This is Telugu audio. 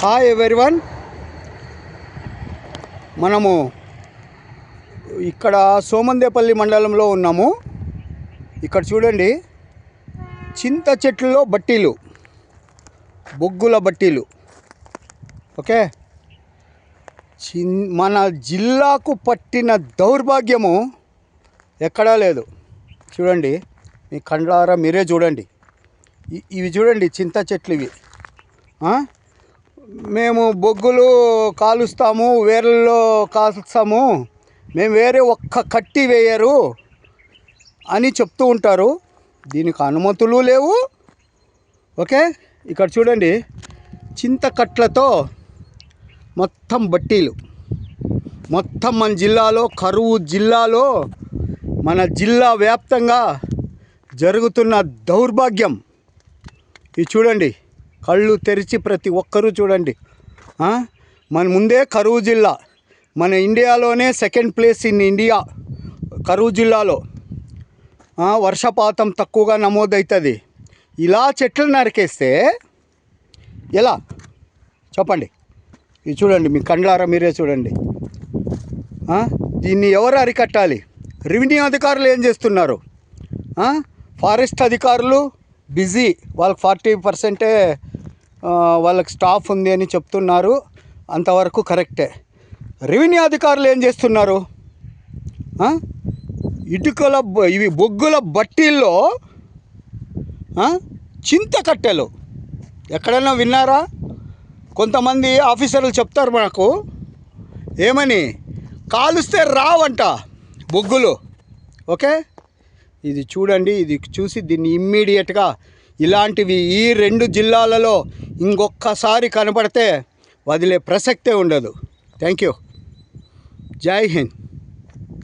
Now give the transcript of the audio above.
హాయ్ ఎవరివన్ మనము ఇక్కడ సోమందేపల్లి మండలంలో ఉన్నాము. ఇక్కడ చూడండి. చింత చెట్లలో బట్టీలు. బొగ్గుల బట్టీలు. ఓకే? చిన్ మన జిల్లాకు పట్టిన దౌర్భాగ్యము ఎక్కడా లేదు. చూడండి. మీ కండ్లారా మీరే చూడండి. ఇ- ఇవి చూడండి చింత చెట్లు ఇవి. మేము బొగ్గులు కాలుస్తాము వేర్లలో కాలుస్తాము. మేము వేరే ఒక్క కట్టి వేయరు అని చెప్తూ ఉంటారు. దీనికి అనుమతులు లేవు. ఓకే? ఇక్కడ చూడండి. చింతకట్లతో మొత్తం బట్టీలు. మొత్తం మన జిల్లాలో కరువు జిల్లాలో మన జిల్లా వ్యాప్తంగా జరుగుతున్న దౌర్భాగ్యం. ఇది చూడండి. కళ్ళు తెరిచి ప్రతి ఒక్కరూ చూడండి. మన ముందే కరువు జిల్లా. మన ఇండియాలోనే సెకండ్ ప్లేస్ ఇన్ ఇండియా. కరువు జిల్లాలో. వర్షపాతం తక్కువగా నమోదవుతుంది ఇలా చెట్లు నరికేస్తే ఎలా? చెప్పండి. ఇది చూడండి మీ కండ్లారా మీరే చూడండి. దీన్ని ఎవరు అరికట్టాలి? రెవెన్యూ అధికారులు ఏం చేస్తున్నారు? ఫారెస్ట్ అధికారులు బిజీ. వాళ్ళకి ఫార్టీ పర్సెంటే వాళ్ళకి స్టాఫ్ ఉంది అని చెప్తున్నారు. అంతవరకు కరెక్టే. రెవెన్యూ అధికారులు ఏం చేస్తున్నారు? ఇటుకల బ- ఇవి బొగ్గుల బట్టీల్లో చింతకట్టెలు చింత కట్టెలు. ఎక్కడైనా విన్నారా? కొంతమంది ఆఫీసర్లు చెప్తారు మనకు ఏమని? కాలుస్తే రావంట బొగ్గులు. ఓకే? ఇది చూడండి ఇది చూసి దీన్ని ఇమ్మీడియట్గా ఇలాంటివి ఈ రెండు జిల్లాలలో ఇంకొక్కసారి కనపడితే వదిలే ప్రసక్తే ఉండదు. థ్యాంక్ యూ జై హింద్.